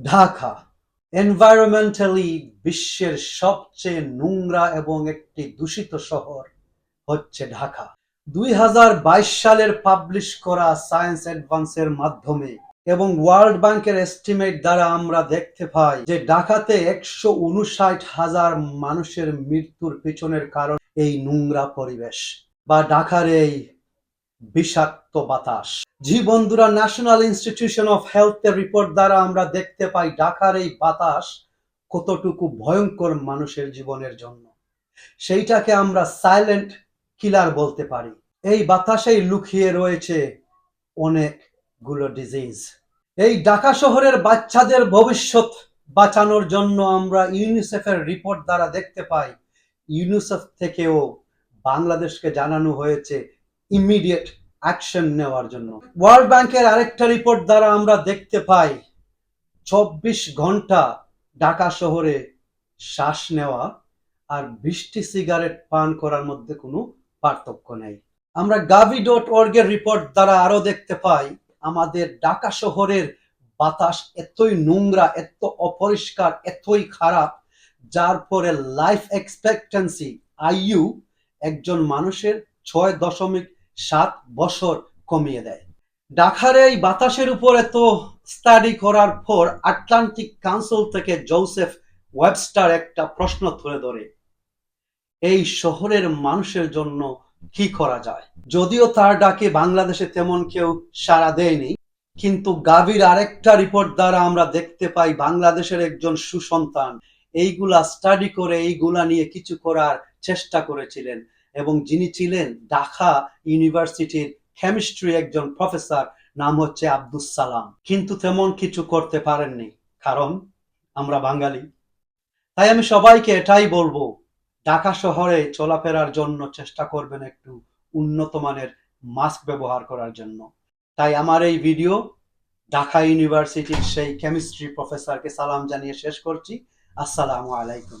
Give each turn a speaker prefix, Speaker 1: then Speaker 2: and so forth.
Speaker 1: Dhaka environmentally বিশ্বের সবচেয়ে নোংরা এবং একটি দূষিত শহর হচ্ছে ঢাকা। দুই হাজার বাইশ সালের পাবলিশ করা সায়েন্স অ্যাডভান্সের মাধ্যমে এবং ওয়ার্ল্ড ব্যাংকের এস্টিমেট দ্বারা আমরা দেখতে পাই যে ঢাকাতে একশো উনষাট হাজার মানুষের মৃত্যুর পিছনের কারণ এই নোংরা পরিবেশ বা ঢাকার এই বিষাক্ত বাতাস। জি বন্ধুরা ন্যাশনাল ইনস্টিটিউশন অফ হেলথের রিপোর্ট দ্বারা আমরা দেখতে পাই ঢাকার এই বাতাস কতটুকু ভয়ঙ্কর মানুষের জীবনের জন্য। সেইটাকে আমরা সাইলেন্ট কিলার বলতে পারি। এই বাতাসেই লুকিয়ে রয়েছে অনেকগুলো ডিজিজ এই ঢাকা শহরের বাচ্চাদের ভবিষ্যৎ বাঁচানোর জন্য আমরা ইউনিসেফের রিপোর্ট দ্বারা দেখতে পাই। ইউনিসেফ থেকেও বাংলাদেশকে জানানো হয়েছে ইমিডিয়েট অ্যাকশন নেওয়ার জন্য। ওয়ার্ল্ড ব্যাংকের আরেকটা রিপোর্ট দ্বারা আমরা দেখতে পাই, চব্বিশ ঘণ্টা ঢাকা শহরে শ্বাস নেওয়া আর বৃষ্টি সিগারেট পান করার মধ্যে কোনো পার্থক্য নেই। আমরা গাভি ডট অর্গের রিপোর্ট দ্বারা আরও দেখতে পাই, আমাদের ঢাকা শহরের বাতাস এতই নোংরা, এত অপরিষ্কার, এতই খারাপ, যার পরে লাইফ এক্সপেক্টেন্সি আইইউ একজন মানুষের ছয় দশমিক সাত বছর কমিয়ে দেয়। ঢাকার এই বাতাসের উপর এত স্টাডি করার পর আটলান্টিক কাউন্সিল থেকে জোসেফ ওয়েবস্টার একটা প্রশ্ন তুলে ধরে, এই শহরের মানুষের জন্য কি করা যায়? যদিও তার ডাকে বাংলাদেশে তেমন কেউ সাড়া দেয়নি, কিন্তু গাভীর আরেকটা রিপোর্ট দ্বারা আমরা দেখতে পাই বাংলাদেশের একজন সুসন্তান, এইগুলা স্টাডি করে এইগুলা নিয়ে কিছু করার চেষ্টা করেছিলেন। এবং যিনি ছিলেন ঢাকা ইউনিভার্সিটির কেমিস্ট্রি একজন প্রফেসর নাম হচ্ছে আব্দুস সালাম। কিন্তু তেমন কিছু করতে পারেননি, কারণ আমরা বাঙালি। তাই আমি সবাইকে এটাই বলব, ঢাকা শহরে চলাফেরার জন্য চেষ্টা করবেন একটু উন্নত মানের মাস্ক ব্যবহার করার জন্য। তাই আমার এই ভিডিও ঢাকা ইউনিভার্সিটির সেই কেমিস্ট্রি প্রফেসরকে সালাম জানিয়ে শেষ করছি। আসসালামু আলাইকুম।